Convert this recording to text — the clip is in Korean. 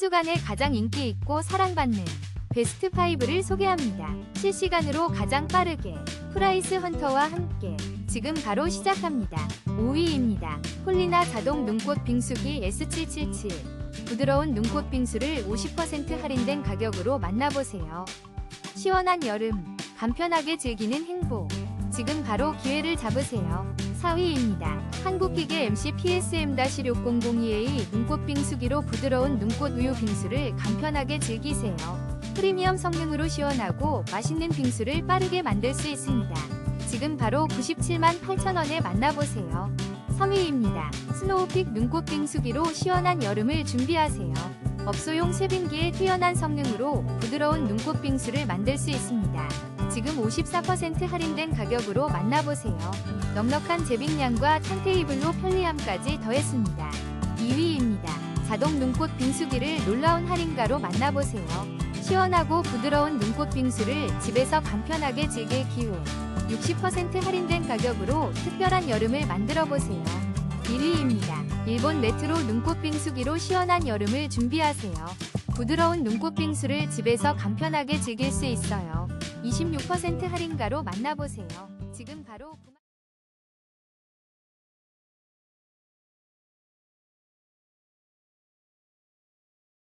주간에 가장 인기 있고 사랑받는 베스트 5를 소개합니다. 실시간으로 가장 빠르게 프라이스 헌터와 함께 지금 바로 시작합니다. 5위입니다. 폴리나 자동 눈꽃 빙수기 S777 부드러운 눈꽃 빙수를 50% 할인된 가격으로 만나보세요. 시원한 여름, 간편하게 즐기는 행복. 지금 바로 기회를 잡으세요. 4위입니다. 한 국기계 MC PSM-6002A 눈꽃 빙수기로 부드러운 눈꽃 우유 빙수를 간편하게 즐기세요. 프리미엄 성능으로 시원하고 맛있는 빙수를 빠르게 만들 수 있습니다. 지금 바로 97만 8천원에 만나보세요. 3위입니다. 스노우픽 눈꽃 빙수기로 시원한 여름을 준비하세요. 업소용 쇠빙기의 뛰어난 성능으로 부드러운 눈꽃 빙수를 만들 수 있습니다. 지금 54% 할인된 가격으로 만나보세요. 넉넉한 제빙량과 턴테이블로 편리함까지 더했습니다. 2위입니다. 자동 눈꽃 빙수기를 놀라운 할인가로 만나보세요. 시원하고 부드러운 눈꽃 빙수를 집에서 간편하게 즐길 기회. 60% 할인된 가격으로 특별한 여름을 만들어 보세요. 1위입니다. 일본 레트로 눈꽃 빙수기로 시원한 여름을 준비하세요. 부드러운 눈꽃 빙수를 집에서 간편하게 즐길 수 있어요. 26% 할인가로 만나보세요. 지금 바로